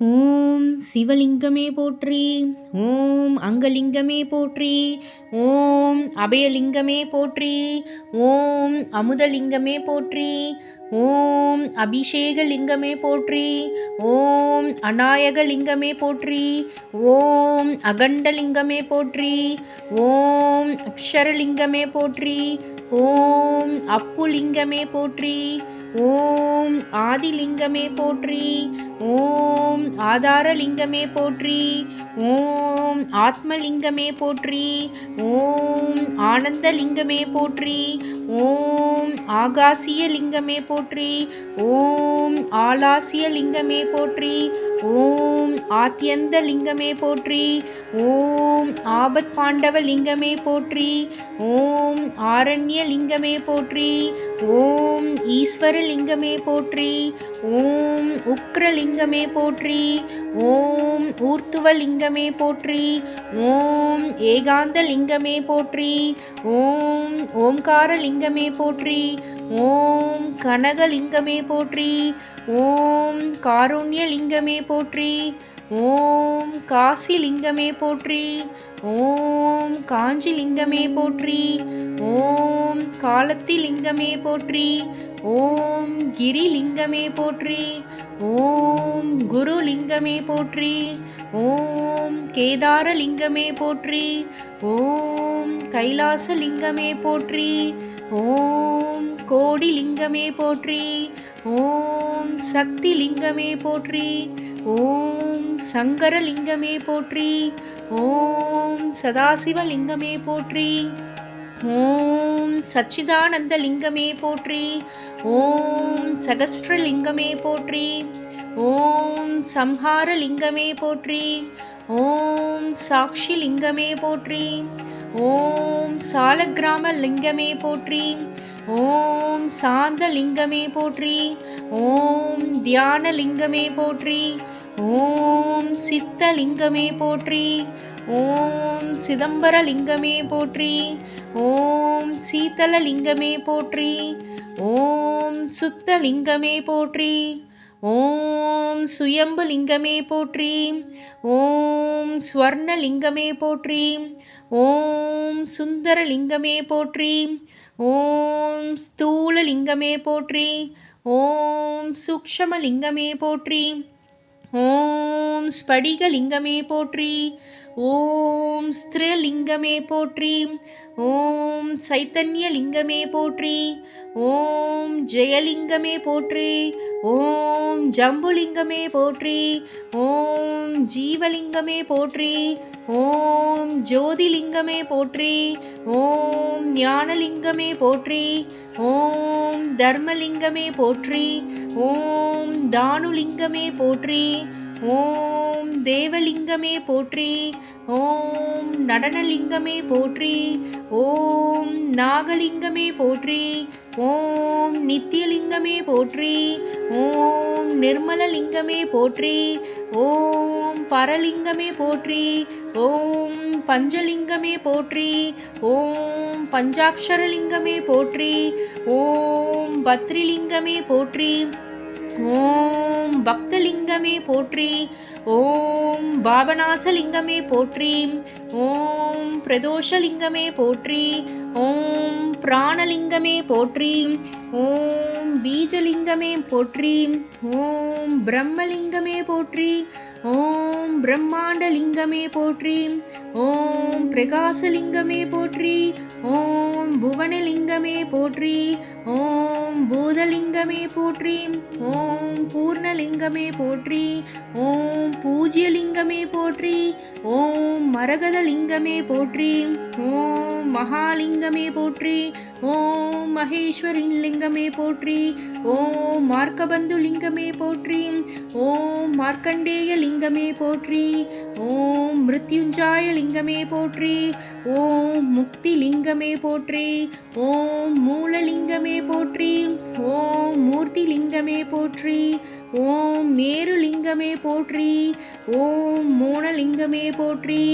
ஓம் சிவலிங்கமே போற்றி ஓம் அங்கலிங்கமே போற்றி ஓம் அபயலிங்கமே போற்றி ஓம் அமுதலிங்கமே போற்றி ஓம் அபிஷேகலிங்கமே போற்றி ஓம் அநாயகலிங்கமே போற்றி ஓம் அகண்டலிங்கமே போற்றி ஓம் அக்ஷரலிங்கமே போற்றி ஓம் அப்புலிங்கமே போற்றி ஓம் ஆதிலிங்கமே போற்றி ஓம் ஆதாரலிங்கமே போற்றி ஓம் ஆத்மலிங்கமே போற்றி ஓம் ஆனந்தலிங்கமே போற்றி ஓம் ஆகாசிய லிங்கமே போற்றி ஓம் ஆலாசிய லிங்கமே போற்றி ஓம் ஆத்தியந்த லிங்கமே போற்றி ஓம் ஆபத் பாண்டவ லிங்கமே போற்றி ஓம் ஆரண்ய லிங்கமே போற்றி ஓம் ஈஸ்வரலிங்கமே போற்றி ஓம் உக்ரலிங்கமே போற்றி ஓம் ஊர்த்துவலிங்கமே போற்றி ஓம் ஏகாந்த லிங்கமே போற்றி ஓம் ஓம்காரலிங்கமே போற்றி ஓம் கனகலிங்கமே போற்றி ஓம் காருண்யலிங்கமே போற்றி ஓம் காசிலிங்கமே போற்றி ஓம் காஞ்சிலிங்கமே போற்றி ஓம் காலத்திலிங்கமே போற்றி ஓம் கிரிலிங்கமே போற்றி ஓம் குருலிங்கமே போற்றி ஓம் கேதாரலிங்கமே போற்றி ஓம் கைலாசலிங்கமே போற்றி ஓம் கோடி லிங்கமே போற்றி ஓம் சக்தி லிங்கமே போற்றி ஓம் சங்கர லிங்கமே போற்றி ஓம் சதாசிவ லிங்கமே போற்றி ஓம் சச்சிதானந்த லிங்கமே போற்றி ஓம் சகஸ்ர லிங்கமே போற்றி ஓம் சம்ஹார லிங்கமே போற்றி ஓம் சாட்சி லிங்கமே போற்றி ஓம் சாலக்கிராம லிங்கமே போற்றி. ஓம் சாந்த லிங்கமே போற்றி. ஓம் தியான லிங்கமே போற்றி. ஓம் சித்த லிங்கமே போற்றி. ஓம் சிதம்பர லிங்கமே போற்றி. ஓம் சீத்தல லிங்கமே போற்றி. ஓம் சுத்த லிங்கமே போற்றி. ஓம் சுயம்பு லிங்கமே போற்றி. ஓம் ஸ்வர்ண லிங்கமே போற்றி. ஓம் சுந்தர லிங்கமே போற்றி. ஓம் ஸ்தூல லிங்கமே போற்றி. ஓம் சூக்ஷம லிங்கமே போற்றி. ஓம் ஸ்படிகலிங்கமே போற்றி. ஓம் ஸ்திரலிங்கமே போற்றி. ஓம் சைத்தன்யலிங்கமே போற்றி. ஓம் ஜெயலிங்கமே போற்றி. ஓம் ஜம்புலிங்கமே போற்றி. ஓம் ஜீவலிங்கமே போற்றி. ஓம் ஜோதிலிங்கமே போற்றி ஓம் ஞானலிங்கமே போற்றி ஓம் தர்மலிங்கமே போற்றி ஓம் தானுலிங்கமே போற்றி ஓம் தேவலிங்கமே போற்றி ஓம் நடனலிங்கமே போற்றி ஓம் நாகலிங்கமே போற்றி ஓம் நித்தியலிங்கமே போற்றி ஓம் நிர்மலலிங்கமே போற்றி ஓம் பரலிங்கமே போற்றி ஓம் பஞ்சலிங்கமே போற்றி ஓம் பஞ்சாட்சரலிங்கமே போற்றி ஓம் பத்ரிலிங்கமே போற்றி. ஓம் பக்தலிங்கமே போற்றி ஓம் பாபநாசலிங்கமே போற்றி ஓம் பிரதோஷலிங்கமே போற்றி ஓம் பிராணலிங்கமே போற்றி ஓம் பீஜலிங்கமே போற்றி ஓம் பிரம்மலிங்கமே போற்றி ஓம் பிரம்மாண்டலிங்கமே போற்றி ஓம் பிரகாசலிங்கமே போற்றி ஓம் புவனலிங்கமே போற்றி ஓம் ஓம் பூதலிங்கமே போற்றி. ஓம் பூர்ணலிங்கமே போற்றி. ஓம் பூஜ்யலிங்கமே போற்றி. ஓம் மரகதலிங்கமே போற்றி. ஓம் மகாலிங்கமே போற்றி. ஓம் மகேஸ்வரின் லிங்கமே போற்றி. ஓம் மார்க்கபந்து லிங்கமே போற்றி. ஓம் மார்க்கண்டேய லிங்கமே போற்றி. ஓம் மிருத்யுஞ்சாய லிங்கமே போற்றி. ஓம் முக்தி லிங்கமே போற்றி ஓம் மூலலிங்கமே போற்றி ஓம் மூர்த்தி லிங்கமே போற்றி ஓம் மேருலிங்கமே போற்றி ஓம் மோனலிங்கமே போற்றி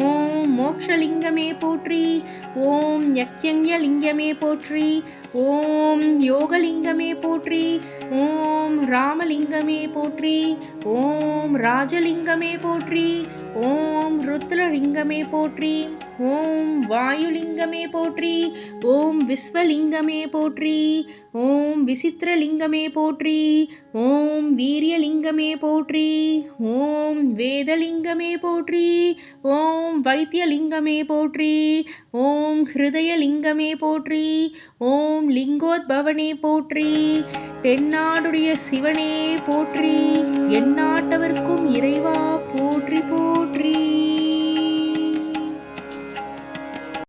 ஓம் மோக்ஷலிங்கமே போற்றி ஓம் யக்யங்ய லிங்கமே போற்றி ஓம் யோகலிங்கமே போற்றி ஓம் ராமலிங்கமே போற்றி ஓம் ராஜலிங்கமே போற்றி ஓம் ருத்ரலிங்கமே போற்றி ஓம் வாயுலிங்கமே போற்றி ஓம் விஸ்வலிங்கமே போற்றி ஓம் விசித்திரலிங்கமே போற்றி ஓம் வீரியலிங்கமே போற்றி ஓம் வேதலிங்கமே போற்றி ஓம் வைத்தியலிங்கமே போற்றி ஓம் ஹிருதயலிங்கமே போற்றி ஓம் லிங்கோத்பவனே போற்றி தென்னாடுடைய சிவனே போற்றி எந்நாட்டவர்க்கும் இறைவா